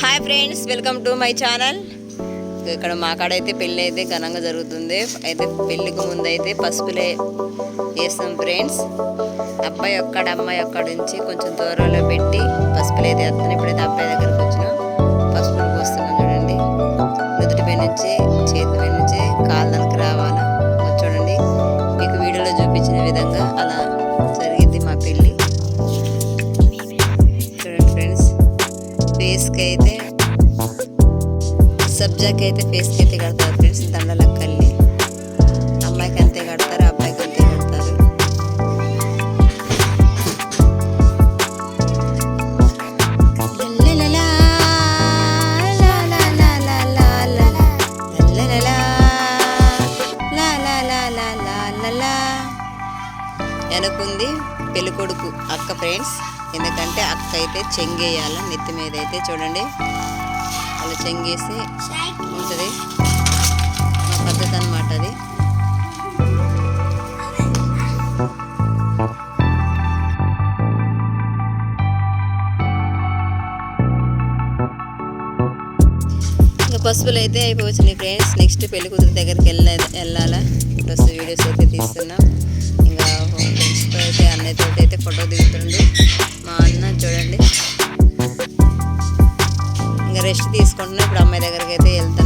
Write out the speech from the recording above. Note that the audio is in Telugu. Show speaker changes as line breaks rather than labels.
Hi friends welcome to my channel. ఇక్కడ మా కాడ అయితే పెళ్ళి అయితే ఘనంగా జరుగుతుంది. అయితే పెళ్ళికి ముందు అయితే పసుపులే వేస్తాం ఫ్రెండ్స్. అబ్బాయి ఒక్కడ అమ్మాయి ఒక్కడి నుంచి కొంచెం దూరంలో పెట్టి పసుపులు అయితే వేస్తాను ఇప్పుడైతే అబ్బాయి దగ్గరికి వచ్చినాం. పసుపులు పోస్తున్నాం చూడండి. నుదుటి పై నుంచి చేతి పై నుంచి కాళ్ళకి రావాలా? చూడండి. మీకు వీడియోలో చూపించిన విధంగా ఫేస్కి అయితే సబ్జాకి అయితే ఫేస్కి అయితే కడతారు ఫ్రెండ్స్ దండలకు కళ్ళి అమ్మాయికి అంతే కడతారు అబ్బాయికి అంతే కడతారు లల్లలలా, లాలాలాలాలాలా, వెనకుంది పెళ్ళి అక్క ఫ్రెండ్స్ ఎందుకంటే అక్క అయితే చెంగేయాల నెత్తి మీద అయితే చూడండి. అలా చెంగేసి ఉంటుంది. మా పద్ధతి అనమాట అది. పసుపులు అయితే అయిపోవచ్చినాయి ఫ్రెండ్స్. నెక్స్ట్ పెళ్ళి కూతురు దగ్గరికి వెళ్ళ వెళ్ళాలా? ఫోటోస్ వీడియోస్ అయితే తీస్తున్నాం. ఇంకా ఫ్రెండ్స్తో అయితే అన్నయ్యతో అయితే ఫోటో దిగుతున్నాం. రెస్ట్ తీసుకుంటున్నా. ఇప్పుడు అమ్మాయి దగ్గరికి అయితే వెళ్తాను